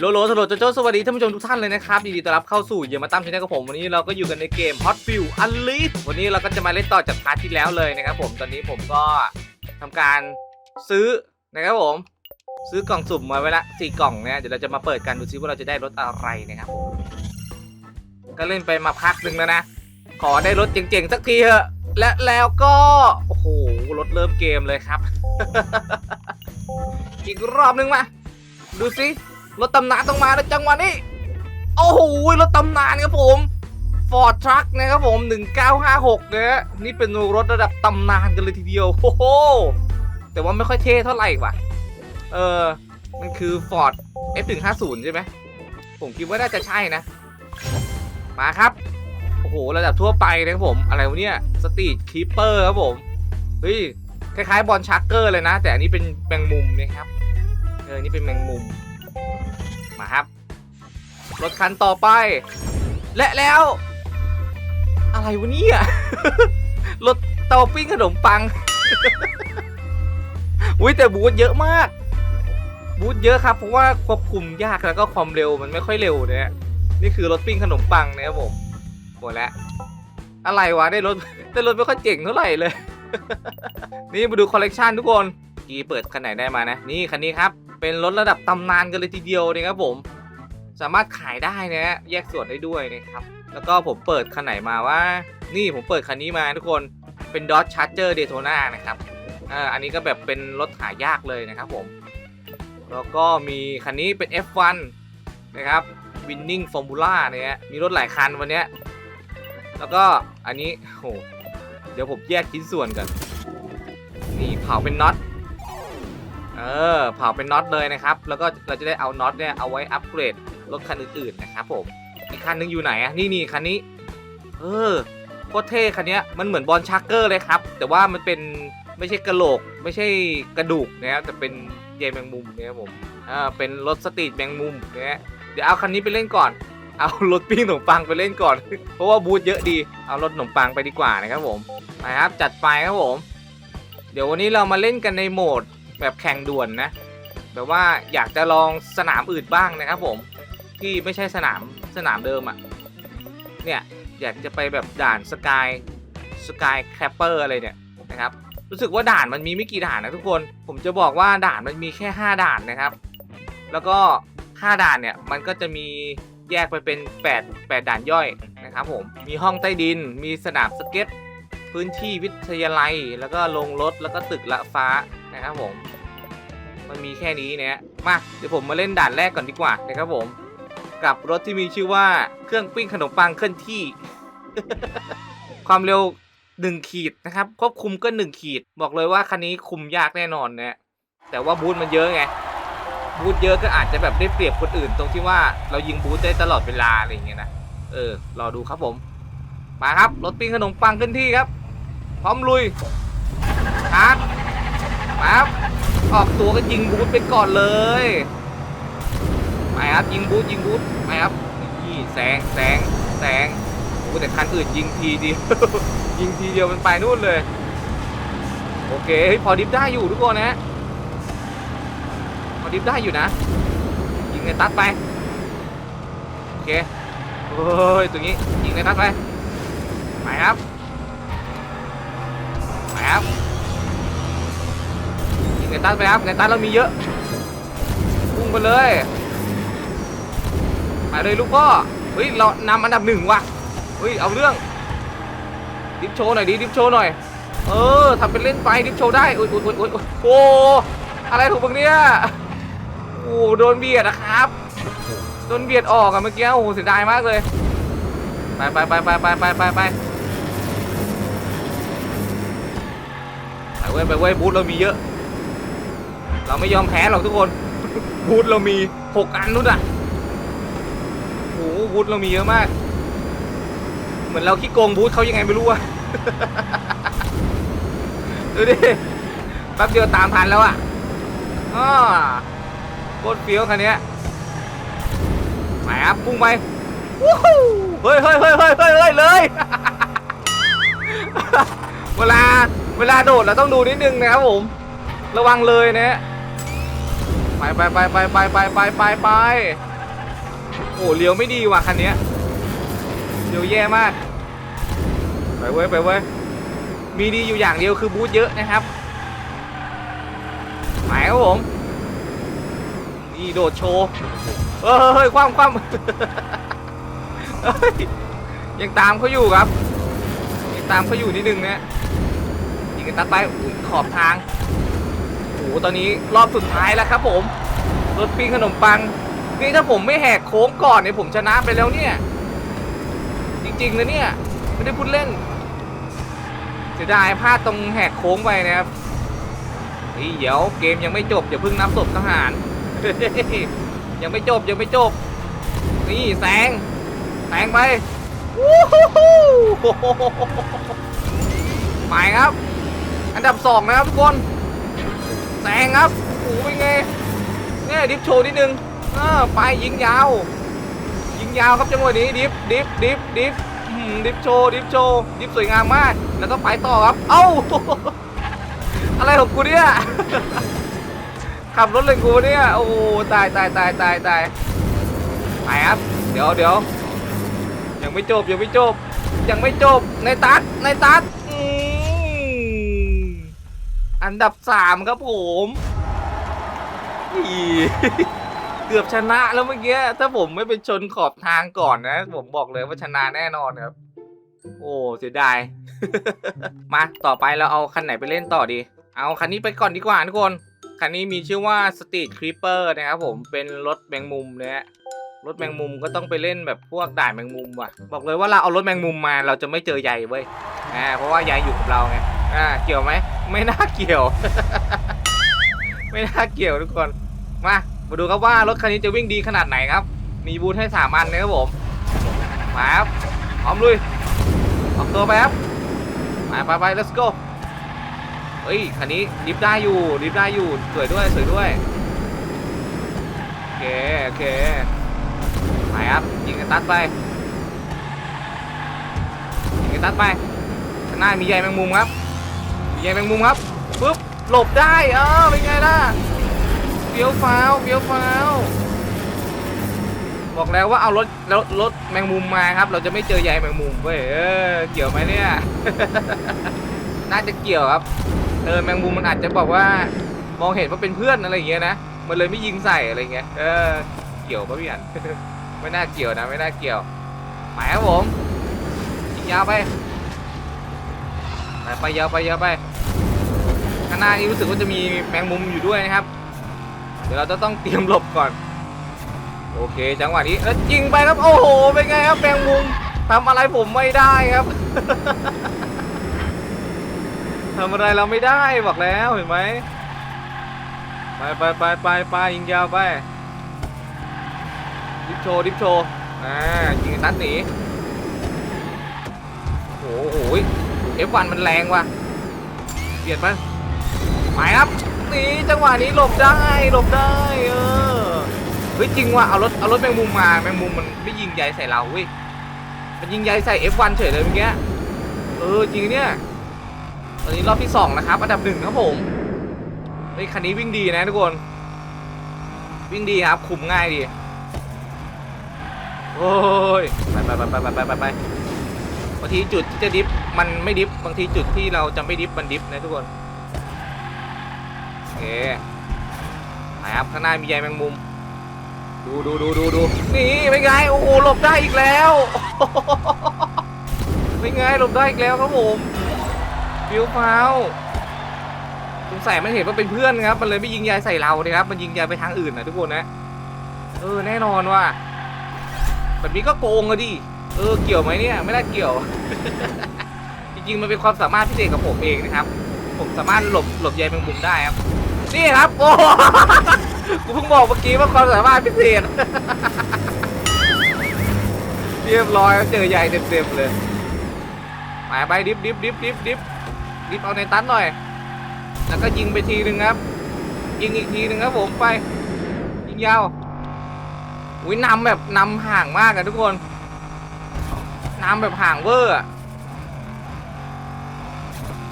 โลโลสโลโจโจสวัสดีท่านผู้ชมทุกท่านเลยนะครับยินดีต้อนรับเข้าสู่เยามาตั้มชแนลกับผม วันนี้เราก็อยู่กันในเกม Hot Fuel Unleashed วันนี้เราก็จะมาเล่นต่อจากพาร์ทที่แล้วเลยนะครับผมตอนนี้ผมก็ทำการซื้อนะครับผม ซื้อกล่องสุ่มมาไว้ละสี่กล่องเนี่ยเดี๋ยวเราจะมาเปิดกันดูซิว่าเราจะได้รถอะไรนะครับผมก็เล่นไปมาพักหนึ่งแล้วนะ ขอได้รถเจ๋งๆสักทีเถอะและแล้วก็โอ้โหรถเริ่มเกมเลยครับ อีกรอบนึงมาดูสิ รถตำนานต้องมาแล้วจังหวะนี้ โอ้โหรถตำนานครับผม Ford Truck นะครับผม 1956นะฮะนี่เป็นรถระดับตำนานกันเลยทีเดียวโอ้โหแต่ว่าไม่ค่อยเท่เท่าไหร่ว่ะ เออ มันคือ Ford F150 ใช่ไหม ผมคิดว่าน่าจะใช่นะ มาครับ โอ้โห ระดับทั่วไปนะครับผม อะไรวะเนี่ยสตรีทคีเปอร์ครับผม เฮ้ย คล้ายๆบอลชักเกอร์เลยนะ แต่อันนี้เป็นแมงมุมนะครับ เออ นี่เป็นแมงมุม มาครับ รถคันต่อไป และแล้ว อะไรวะเนี่ยรถเตาปิ้งขนมปังอุ้ยแต่บูธเยอะมาก บูธเยอะครับ เพราะว่าควบคุมยากแล้วก็ความเร็วมันไม่ค่อยเร็วเนี่ยนี่คือรถปิ้งขนมปังนะครับผมหมดแล้วอะไรวะได้รถได้รถไม่ค่อยเจ๋งเท่าไหร่เลย นี่มาดูคอลเลกชันทุกคน กีเปิดคันไหนได้มานะ นี่คันนี้ครับ เป็นรถระดับตำนานกันเลยทีเดียวนะครับผม สามารถขายได้นะฮะแยกส่วนได้ด้วยนะครับ แล้วก็ผมเปิดคันไหนมาว่า นี่ผมเปิดคันนี้มาทุกคนเป็น Dodge Charger Daytona นะครับอ่าอันนี้ก็แบบเป็นรถหายากเลยนะครับผม แล้วก็มีคันนี้เป็น F1 นะครับ Winning Formula เนี่ยมีรถหลายคันวันนี้แล้วก็อันนี้โหเดี๋ยวผมแยกชิ้นส่วนกันนี่เผาเป็นน็อต เออเผาเป็นน็อตเลยนะครับ แล้วก็เราจะได้เอาน็อตเนี่ยเอาไว้อัปเกรดรถคันอื่นๆนะครับผมอีกคันนึงอยู่ไหนอะนี่นี่คันนี้ เออโคตรเท่คันนี้มันเหมือนบอลชักเกอร์เลยครับ แต่ว่ามันเป็นไม่ใช่กระโหลก ไม่ใช่กระดูกนะครับแต่เป็นใยแมงมุมนะครับผมอ่าเป็นรถสตรีทแมงมุมนะฮะเดี๋ยวเอาคันนี้ไปเล่นก่อน เอารถปิ้งขนมปังไปเล่นก่อน เพราะว่าบูธเยอะดี เอารถขนมปังไปดีกว่านะครับผมนะครับจัดไปครับผม เดี๋ยววันนี้เรามาเล่นกันในโหมด แบบแข่งด่วนนะแบบว่าอยากจะลองสนามอื่นบ้างนะครับผมที่ไม่ใช่สนามสนามเดิมอะ่ะเนี่ยอยากจะไปแบบด่านสกายสกายแคปเปอร์อะไรเนี่ยนะครับรู้สึกว่าด่านมันมีไม่กี่ด่านนะทุกคน ผมจะบอกว่าด่านมันมีแค่ 5 ด่านนะครับ แล้วก็ 5 ด่านเนี่ยมันก็จะมีแยกไปเป็น 8 8 ด่านย่อยนะครับผม มีห้องใต้ดิน มีสนามสเก็ต พื้นที่วิทยาลัย แล้วก็ลงรถ แล้วก็ตึกละฟ้า นะครับผม มันมีแค่นี้เนี่ยมาเดี๋ยวผมมาเล่นด่านแรกก่อนดีกว่านะครับผม กับรถที่มีชื่อว่าเครื่องปิ้งขนมปังเคลื่อนที่ ความเร็ว1ขีดนะครับควบคุมก็1ขีด บอกเลยว่าคันนี้คุมยากแน่นอนนะแต่ว่าบูธมันเยอะไงบูธเยอะก็อาจจะแบบได้เปรียบคนอื่น ตรงที่ว่าเรายิงบูธได้ตลอดเวลาอะไรอย่างเงี้ยนะเออรอดูครับผม มาครับรถปิ้งขนมปังขึ้นที่ครับ พร้อมลุยชาร์จ มาครับออกตัวก็ยิงบูธไปก่อนเลยไปครับยิงบูธยิงบูธไปครับนี่แสงแสงแสงโอ้แต่คันอื่นยิงทีเดียวยิงทีเดียวมันไปนู่นเลย โอเคพอดิฟได้อยู่ทุกคนนะพอดิฟได้อยู่นะ ยิงในตัดไปโอเคเฮ้ยตัวนี้ยิงในตัดไปไปครับไปครับ ยิงตัดไปครับในตัดเรามีเยอะพุ่งไปเลยไปเลยลูกพ่อเฮ้ยเรานำอันดับหนึ่งว่ะเฮ้ยเอาเรื่องดิฟโชว์หน่อยดิดิฟโชว์หน่อยเออทำเป็นเล่นไปดิฟโชว์ได้อุ้ยอุ้ยอุ้ยอุ้ยอุ้ยโอ้อะไรถูกบ้างเนี่ยโอ้โดนเบียดนะครับโดนเบียดออกอะเมื่อกี้โอ้โหเสียดายมากเลยไปไปไปไปไปไปไปไปไปเว้ยไปเว้ยบูธเรามีเยอะ เราไม่ยอมแพ้หรอกทุกคนบูธเรามีหกอันนู่นอะโอ้โหบูธเรามีเยอะมาก เหมือนเราขี้โกงบูธเขายังไงไม่รู้อะดูดิแป๊บเดียวตามทันแล้วอะอ้อโคตรเฟี้ยวคันนี้ยไปครับพุ่งไปเฮ้ยเฮ้ยเฮ้ยเฮ้ยเฮ้ยเฮ้ยเลย เวลาเวลาโดดเราต้องดูนิดนึงนะครับผม ระวังเลยนะ ไปไปไปไปไปไปไปไปไปโอ้เลี้ยวไม่ดีว่ะคันนี้เลี้ยวแย่มาก ไปเว้ยไปเว้ยมีดีอยู่อย่างเดียวคือบูทเยอะนะครับไปครับผมนี่โดดโชว์เฮ้ยเฮ้ยคว่ำคว่ำเฮ้ยยังตามเขาอยู่ครับยังตามเขาอยู่นิดนึงนะยิงกันตัดไปขอบทาง หตอนนี้รอบสุดท้ายแล้วครับผมรถปิ้งขนมปังนี่ถ้าผมไม่แหกโค้งก่อนเนี่ยผมชนะไปแล้วเนี่ย จริงๆนะเนี่ยไม่ได้พูดเล่นเสียดายพลาดตรงแหกโค้งไปนะครับนี่เดี๋ยวเกมยังไม่จบอย่าเพิ่งนับศพทหาร ยังไม่จบยังไม่จบ นี่แซงแซงไปวู้ฮู้ฮู้ไปครับ อันดับสองนะครับทุกคน แซงครับโอ้โหเป็นไงเนี่ดิฟโชว์นิดนึงเออไปยิงยาว ยิงยาวครับจังหวะนี้ดิฟดิฟดิฟดิฟดิฟโชว์ดิฟโชว์ดิฟสวยงามมาก แล้วก็ไปต่อครับ เอ้า อะไรของกูเนี่ยขับรถเลยกูเนี่ย โอ้โหตายตายตายตายตายไปครับ เดี๋ยวเดี๋ยวยังไม่จบยังไม่จบ ยังไม่จบในตัดในตัด อันดับสามครับผมอีเกือบชนะแล้วเมื่อกี้ถ้าผมไม่ไปชนขอบทางก่อนนะ ผมบอกเลยว่าชนะแน่นอนครับ โอ้เสียดาย มาต่อไปเราเอาคันไหนไปเล่นต่อดี เอาคันนี้ไปก่อนดีกว่าทุกคน คันนี้มีชื่อว่า Street Creeper นะครับผมเป็นรถแมงมุมนะฮะรถแมงมุมก็ต้องไปเล่นแบบพวกด่านแมงมุมว่ะ บอกเลยว่าเราเอารถแมงมุมมาเราจะไม่เจอใยเว้ยอ่าเพราะว่าใยอยู่กับเราไง อ่าเกี่ยวไหมไม่น่าเกี่ยว ไม่น่าเกี่ยวทุกคนมามาดูครับว่ารถคันนี้จะวิ่งดีขนาดไหนครับ มีบูทให้สามอันนะครับผมมาครับพร้อมลุยออกตัวไปครับไปไปไป let's go เฮ้ยคันนี้ดิฟได้อยู่ดิฟได้อยู่สวยด้วยสวยด้วยโอเคโอเคไปครับยิงกันตัดไปยิงกันตัดไปข้างหน้ามีใยแมงมุมครับ มีใยแมงมุมครับปึ๊บหลบได้เออเป็นไงล่ะเฟี้ยวฟ้าวเฟี้ยวฟ้าวบอกแล้วว่าเอารถรถรถแมงมุมมาครับ เราจะไม่เจอใยแมงมุมเว้ยเออเกี่ยวไหมเนี่ย น่าจะเกี่ยวครับเออแมงมุมมันอาจจะบอกว่ามองเห็นว่าเป็นเพื่อนอะไรอย่างเงี้ยนะมันเลยไม่ยิงใส่อะไรเงี้ยเออเกี่ยวปะพี่อันไม่น่าเกี่ยวนะไม่น่าเกี่ยวไปครับผมยิงยาวไป ไปไปยาวไปเยาวไปข้างหน้านี้รู้สึกว่าจะมีแมงมุมอยู่ด้วยนะครับ เดี๋ยวเราจะต้องเตรียมหลบก่อน โอเค จังหวะนี้แล้วยิงไปครับ โอ้โห เป็นไงครับแมงมุมทำอะไรผมไม่ได้ครับทำอะไรเราไม่ได้บอกแล้วเห็นไหมไปไปไปไปไปยิงยาวไปดิฟโชดิฟโชอ่ายิงนัดหนีโอ้โห เอฟวันมันแรงว่ะเบียดมันไปครับนี่จังหวะนี้หลบได้หลบได้เออเฮ้ยจริงว่ะเอารถเอารถแมงมุมมาแมงมุมมันไม่ยิงใหญ่ใส่เราเว้ยมันยิงใหญ่ใส่เอฟวันเฉยเลยเมื่อกี้เออจริงเนี่ยตอนนี้รอบที่สองนะครับอันดับหนึ่งครับผมเฮ้ยคันนี้วิ่งดีนะทุกคน วิ่งดีครับคุมง่ายดีโอ้ยไปไปไปไปไปไปไป บางทีจุดที่จะดิฟมันไม่ดิฟบางทีจุดที่เราจะไม่ดิฟมันดิฟนะทุกคนโอเคไปครับข้างหน้ามีใยแมงมุม ดูดูดูดูดูนี่เป็นไงโอ้โหหลบได้อีกแล้วเป็นไงหลบได้อีกแล้วครับผมฟิวฟาวสงสัยมันเห็นว่าเป็นเพื่อนครับ มันเลยไม่ยิงยายใส่เราเลยครับ มันยิงยายไปทางอื่นนะทุกคนนะ เออแน่นอนว่าแบบนี้ก็โกงอะดิ ออเกี่ยวไหมเนี่ยไม่ได้เกี่ยว จริงๆมันเป็นความสามารถพิเศษของผมเองนะครับ ผมสามารถหลบหลบยายแมงมุมได้ครับ นี่ครับ โอ้กูเพิ่งบอกเมื่อกี้ว่าความสามารถพิเศษ เรียบร้อยเจอยายเต็มๆเลยไปไปดิฟดิฟดิฟดิฟดิฟดิฟเอาในตันหน่อย แล้วก็ยิงไปทีหนึ่งครับ ยิงอีกทีหนึ่งครับผมไป ยิงยาวอุ้ยนำแบบนำห่างมากอะทุกคน นำแบบห่างเวอร์อะ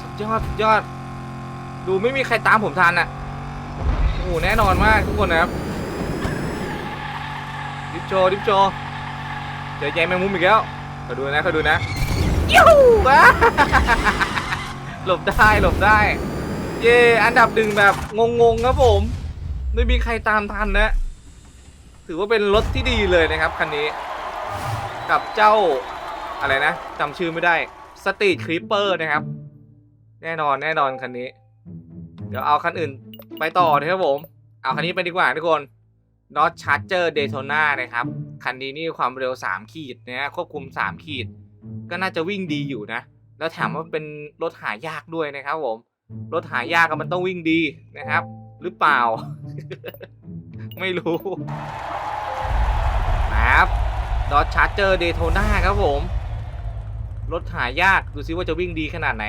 สุดยอดสุดยอด ดูไม่มีใครตามผมทันอะโอ้โหแน่นอนมากทุกคนนะครับดิฟโชว์ดิฟโชว์เจอแยงแมงมุมอีกแล้วเขาดูนะเขาดูนะยูว้าหลบได้หลบได้ เย่อันดับหนึ่งแบบงงๆครับผม ไม่มีใครตามทันนะ ถือว่าเป็นรถที่ดีเลยนะครับคันนี้ กับเจ้า อะไรนะจำชื่อไม่ได้สตรีทคริปเปอร์นะครับ แน่นอนแน่นอนคันนี้ เดี๋ยวเอาคันอื่นไปต่อนะครับผม เอาคันนี้ไปดีกว่าทุกคน Dodge Charger Daytona นะครับ คันนี้นี่ความเร็ว 3 ขีดนะฮะควบคุม 3 ขีด ก็น่าจะวิ่งดีอยู่นะ แล้วถามว่าเป็นรถหายากด้วยนะครับผม รถหายากก็มันต้องวิ่งดีนะครับ หรือเปล่า ไม่รู้นะครับ Dodge Charger Daytona ครับผม รถหายาก ดูซิว่าจะวิ่งดีขนาดไหน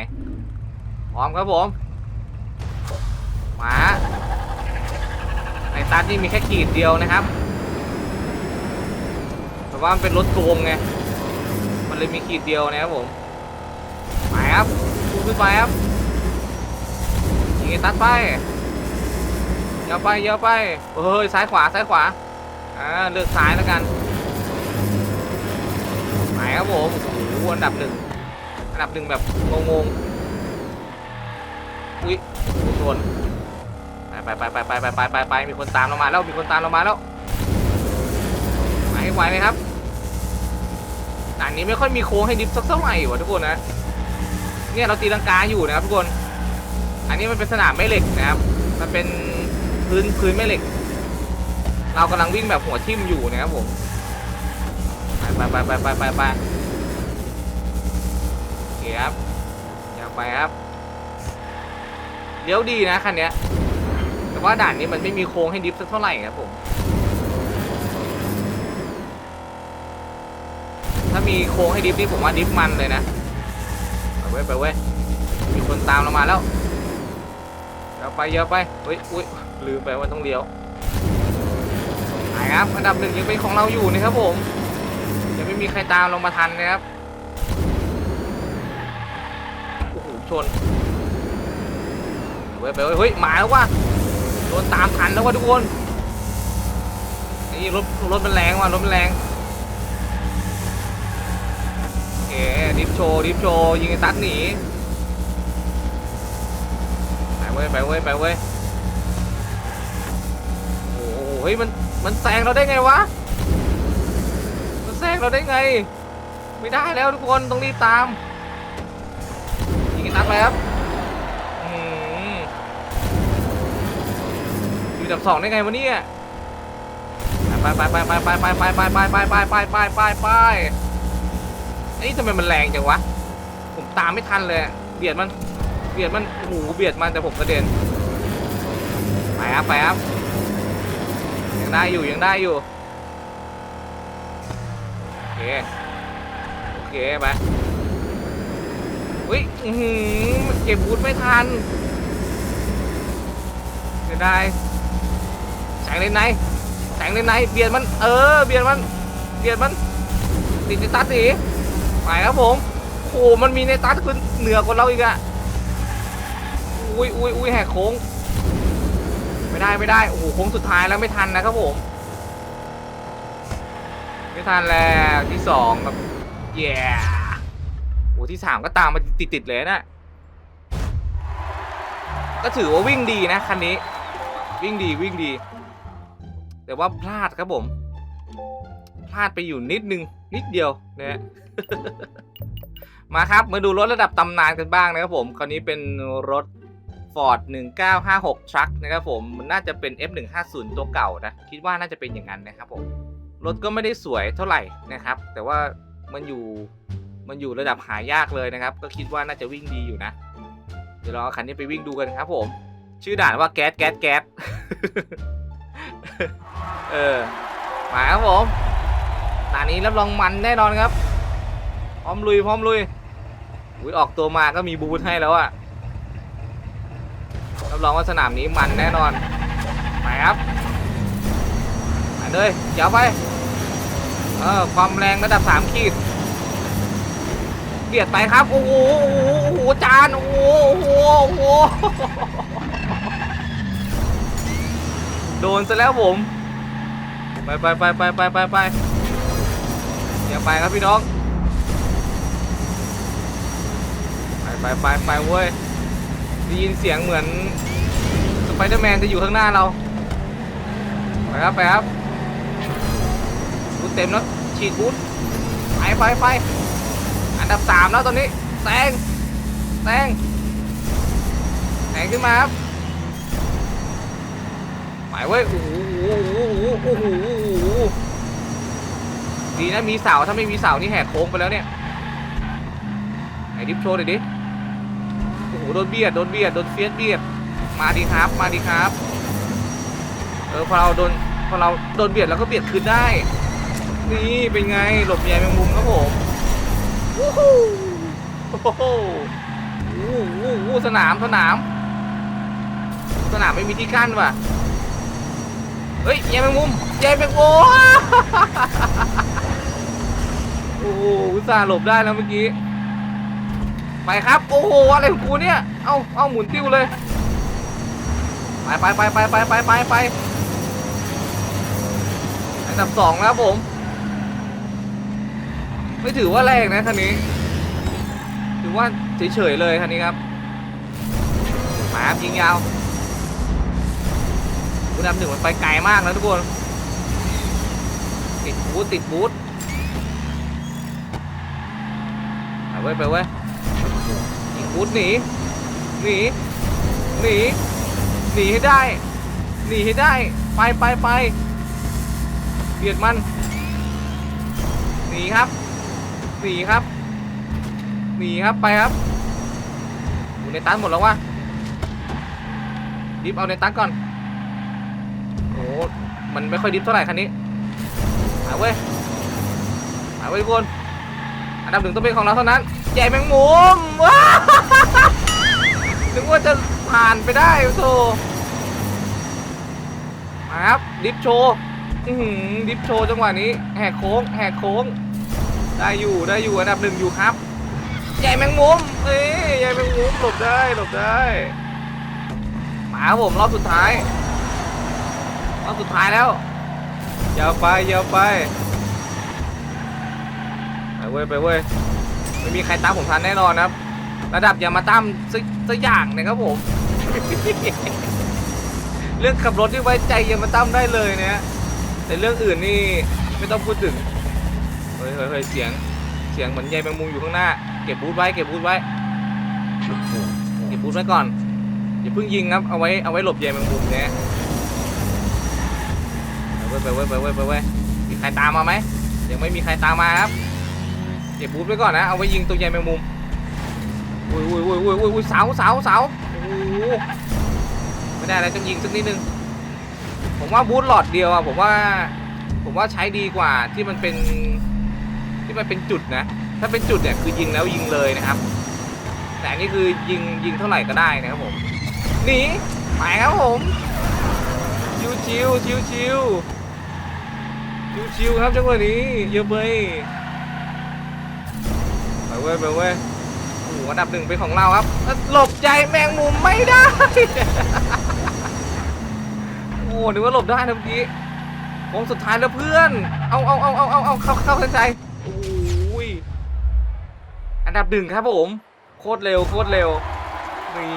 พร้อมครับผมมาในตัดนี่มีแค่ขีดเดียวนะครับ แต่ว่ามันเป็นรถโกงไง มันเลยมีขีดเดียวนะครับผมไปครับพุ่งขึ้นไปครับยิงตัดไปยาวไปยาวไปเฮ้ยซ้ายขวาซ้ายขวา อ่าเลือกซ้ายแล้วกันไปครับผม อันดับหนึ่งอันดับหนึ่งแบบงงๆอุ้ยชนไปไปไปไปไปไปไปไปมีคนตามเรามาแล้วมีคนตามเรามาแล้วไหวไหวไหมครับด่านนี้ไม่ค่อยมีโค้งให้ดิฟสักเท่าไหร่วะทุกคนนะเนี่ยเราตีลังกาอยู่นะครับทุกคน อันนี้มันเป็นสนามแม่เหล็กนะครับ มันเป็นพื้นพื้นแม่เหล็ก เรากำลังวิ่งแบบหัวทิ่มอยู่นะครับผมไปไปไปไปไปไป คครับย่าไปครับเลี้ยวดีนะคันเนี้ย แต่ว่าด่านนี้มันไม่มีโค้งให้ดิฟสักเท่าไหร่ครับผม ถ้ามีโค้งให้ดิฟนี่ผมว่าดิฟมันเลยนะไปเว้ยไปเว้ยมีคนตามเรามาแล้วเดี๋ยวไปเยอะไปเฮ้ยอุ้ยลืมไปว่าต้องเลี้ยวไปครับอันดับหนึ่งยังเป็นของเราอยู่นะครับผมยังไม่มีใครตามเรามาทันนะครับ ชนไปเว้ยไปเว้ยเฮ้ยมาแล้วว่ะโดนตามทันแล้วว่ะทุกคนนี่รถรถมันแรงว่ะรถมันแรงโอเคดิฟโชดิฟโชยิงไอ้ตัดหนีไปเว้ยไปเว้ยไปเว้ยโอ้โหเฮ้ยมันมันแซงเราได้ไงวะมันแซงเราได้ไง ไม่ได้แล้วทุกคนต้องรีบตาม ครับอืมอยู่อันดับสองได้ไงวะเนี่ยไปไปไปไปไปไปไปไปไปไปไปไปไปไปไปไอ้ทำไมมันแรงจังวะ ผมตามไม่ทันเลย เบียดมัน เบียดมันโอ้โหเบียดมันแต่ผมกระเด็น ไปครับไปครับยังได้อยู่ยังได้อยู่ โอเค โอเคไป อุ้ยอือเก็บบูทไม่ทันเสียดายแสงเลนในแสงเลนในเบียดมัน เออ เบียดมัน เบียดมัน ติดในตัดสีไปครับผมโอ้โหมันมีในตัดขึ้นเหนือกว่าเราอีกอะอุ้ยอุ้ยอุ้ยแหกโค้ง ไม่ได้ไม่ได้ โอ้โห โค้งสุดท้ายแล้วไม่ทันนะครับผม ไม่ทันแล้วที่สองแบบเย้โอ้ที่สามก็ตามมา ติดๆเลยนะก็ถือว่าวิ่งดีนะคันนี้ วิ่งดีวิ่งดี แต่ว่าพลาดครับผม พลาดไปอยู่นิดนึง นิดเดียวนะฮะมาครับมาดูรถระดับตำนานกันบ้างนะครับผม คราวนี้เป็นรถ Ford 1956 Truck นะครับผมมันน่าจะเป็น F150 ตัวเก่านะ คิดว่าน่าจะเป็นอย่างนั้นนะครับผม รถก็ไม่ได้สวยเท่าไหร่นะครับ แต่ว่ามันอยู่ มันอยู่ระดับหายากเลยนะครับ ก็คิดว่าน่าจะวิ่งดีอยู่นะ เดี๋ยวเราเอาคันนี้ไปวิ่งดูกันครับผม ชื่อด่านว่าแก๊สแก๊สแก๊สเออมาครับผมด่านนี้รับรองมันแน่นอนครับ พร้อมลุยพร้อมลุยอุ้ยออกตัวมาก็มีบูธให้แล้วอะรับรองว่าสนามนี้มันแน่นอนไปครับไปเลยเดี๋ยวไปเออความแรงระดับสามขีด เบียดไปครับ โอ้โหโอ้โหจานโอ้โหโอ้โหโดนซะแล้วผมไปไปไปไปไปไปไปไปอย่าไปครับพี่น้องไปไปไปไปเว้ยได้ยินเสียงเหมือนสไปเดอร์แมนจะอยู่ข้างหน้าเรา ไปครับไปครับบูทเต็มแล้วฉีดบูทไปไปไป ดับสามแล้วตอนนี้แซงแซงแซงขึ้นมาครับไปเว้ยโอ้โหโอ้โหโอ้โหโอ้โหโอ้โหดีนะมีเสาถ้าไม่มีเสานี่แหกโค้งไปแล้วเนี่ยไหนดิฟโชว์หน่อยดิโอ้โหโดนเบียดโดนเบียดโดนเฟียสเบียดมาดีครับ มาดีครับเออพอเราโดนพอเราโดนเบียดเราก็เบียดคืนได้ นี่เป็นไงหลบใยแมงมุมครับผม วู้ฮู้โอ้โหวู้วู้วู้สนามสนาม สนามไม่มีที่กั้นว่ะ เฮ้ยใยแมงมุมใยแมงมุมโอ้โหอุตส่าห์หลบได้แล้วเมื่อกี้ ไปครับ โอ้โห อะไรของกูเนี่ย เอ้าเอ้าหมุนติ้วเลย ไปไปไปไปไปไปไปไปอันดับสองแล้วผม ไม่ถือว่าแรงนะคันนี้ ถือว่าเฉยๆเลยคันนี้ครับมาครับยิงยาวอันดับหนึ่งมันไปไกลมากนะทุกคน ติดบูทติดบูทไปเว้ยไปเว้ยยิงบูทหนี หนี หนี หนีให้ได้ หนีให้ได้ ไปไปไปเบียดมัน หนีครับ หนีครับหนีครับไปครับอยู่ในตันหมดแล้ววะดิฟเอาในตันก่อนโอ้มันไม่ค่อยดิฟเท่าไหร่คันนี้มาเว้ยมาเว้ยทุกคนอันดับหนึ่งต้องเป็นของเราเท่านั้นใหญ่แมงมุมว้าวนึกว่าจะผ่านไปได้โธ่มาครับดิฟโชว์ดิฟโชว์จังหวะนี้แหกโค้งแหกโค้ง ได้อยู่ได้อยู่อันดับหนึ่งอยู่ครับ ใหญ่แมงมุมเอ้ยใหญ่แมงมุมหลบได้หลบได้มาผมรอบสุดท้ายรอบสุดท้ายแล้วยาวไปยาวไปไปเว้ยไปเว้ยไม่มีใครตามผมทันแน่นอนครับ ระดับอย่ามาตามสักสักอย่างนะครับผม เรื่องขับรถที่ไว้ใจอย่ามาตามได้เลยนะแต่เรื่องอื่นนี่ไม่ต้องพูดถึง ฮ้ยเฮ้ยเสียง เสียงเหมือนใยแมงมุมอยู่ข้างหน้า เก็บบูทไว้ เก็บบูทไว้ เก็บบูทไว้ก่อน อย่าเพิ่งยิงครับ เอาไว้ เอาไว้หลบใยแมงมุมเนี่ยไปเว้ยไปเว้ยไปเว้ยไปเว้ยมีใครตามมาไหมยังไม่มีใครตามมาครับ เก็บบูทไว้ก่อนนะ เอาไว้ยิงตัวใหญ่แมงมุมอุ้ยอุ้ยอุ้ยอุ้ยอุ้ยเสาเสาเสาโอ้โหไม่ได้อะไรต้องยิงสักนิดนึง ผมว่าบูทหลอดเดียวอะผมว่า ผมว่าใช้ดีกว่าที่มันเป็น ที่เป็นจุดนะ ถ้าเป็นจุดเนี่ยคือยิงแล้วยิงเลยนะครับ แต่อันนี่คือยิงยิงเท่าไหร่ก็ได้นะครับผมหนีไปครับผมชิวชิวชิวชิวชิวชิวครับจังหวะนี้เยอะไปไปเว้ยไปเว้ยโอ้โหอันดับหนึ่งเป็นของเราครับหลบใจแมงมุมไม่ได้โอ้นึกว่าหลบได้นะเมื่อกี้วงสุดท้ายแล้วเพื่อน เอาเอาเอาเอาเอาเอาเข้าเข้าเส้นใจ อ้ยอันดับหนึ่งครับผม โคตรเร็วโคตรเร็วนี่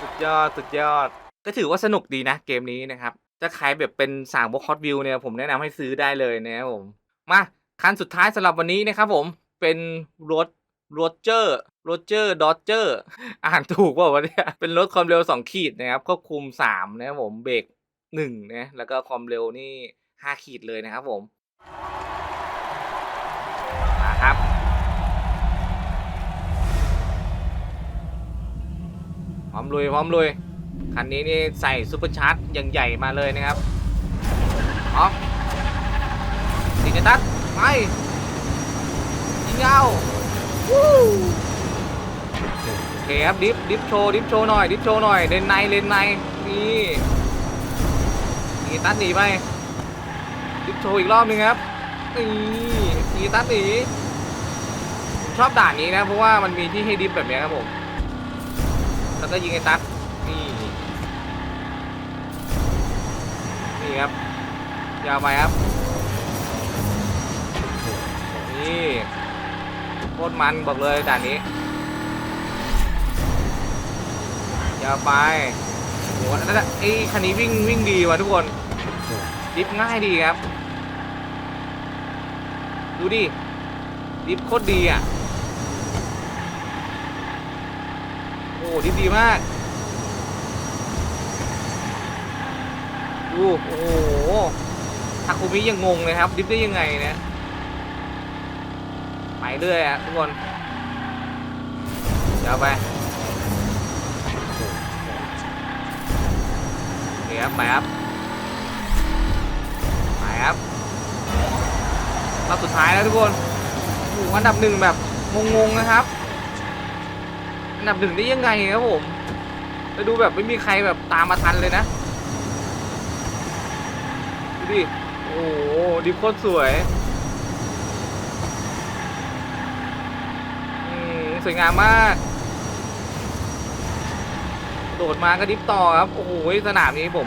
สุดยอดสุดยอด ก็ถือว่าสนุกดีนะเกมนี้นะครับถ้าใครแบบเป็นสางบล็อกฮอตวิวเนี่ยผมแนะนำให้ซื้อได้เลยนะครับผม มาคันสุดท้ายสำหรับวันนี้นะครับผมเป็นรถโรเจอร์โรเจอร์ดอ d เจอร์อ่านถูกป่าวะเนี่ยเป็นรถความเร็ว 2 ขีดนะครับควบคุม 3 นะครับผมเบรก1นะแล้วก็ความเร็วนี่ 5 ขีดเลยนะครับผม มาครับ พร้อมลุยพร้อมลุย คันนี้นี่ใส่ซูเปอร์ชาร์จอย่างใหญ่มาเลยนะครับออฟติดกตัดไปยิงยาวู้โอเคครับดิฟดิฟโชว์ดิฟโชว์หน่อยดิฟโชว์หน่อยเลนในเลนในนี่ยิงตัดหนีไปดิฟโชว์อีกรอบหนึงครับนี่ยิงตัดหนี ชอบด่านนี้นะ เพราะว่ามันมีที่ให้ดิฟแบบนี้ครับผม แล้วก็ยิงไอ้ตัดนี่ นี่ครับ ยาวไปครับ นี่โคตรมันบอกเลยด่านนี้ ยาวไปโหนั่นน่ะไอ้คันนี้วิ่งวิ่งดีว่ะทุกคน ดิฟง่ายดีครับ ดูดิดิฟโคตรดีอะ โอ้ดิฟดีมากดูโอ้โหทาคุมิยังงงเลยครับ ดิฟได้ยังไงเนี่ยไปเรื่อยอะทุกคน เดี๋ยวไปเคครับไปครับไปครับรอบสุดท้ายแล้วทุกคนโอ้โหอันดับหนึ่งแบบงงๆนะครับ อันดับหนึ่งได้ยังไงครับผมไปดูแบบไม่มีใครแบบตามมาทันเลยนะ ดูดิ โอ้โหดิฟโคตรสวยอืมสวยงามมาก โดดมาก็ดิฟต่อครับ โอ้โหสนามนี้ผม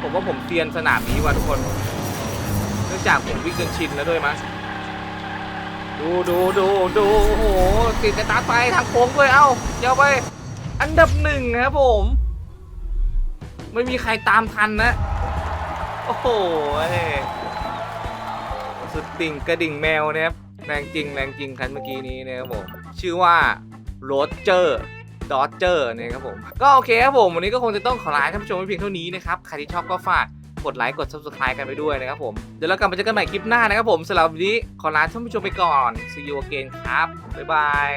ผมว่าผมเซียนสนามนี้ว่ะทุกคน เนื่องจากผมวิ่งจนชินแล้วด้วยมั้ย ดูดูดูดูโอ้โหติดกระตาร์ทไปทางโค้งด้วยเอ้าเดี๋ยวไป อันดับหนึ่งครับผม ไม่มีใครตามทันนะ โอ้โหสุดติ่งกระดิ่งแมวนะครับแรงจริงแรงจริงคันเมื่อกี้นี้นะครับผมชื่อว่าโรเจอร์ดอ d เจอร์นะครับผม ก็โอเคครับผม วันนี้ก็คงจะต้องขอลาท่านผู้ชมไว้เพียงเท่านี้นะครับ ใครที่ชอบก็ฝาก กดไลค์กด subscribe กันไปด้วยนะครับผม เดี๋ยวเรากลับมาเจอกันใหม่คลิปหน้านะครับผมสำหรับวันนี้ขอลาท่านผู้ชมไปก่อน see you again ครับบ๊ายบาย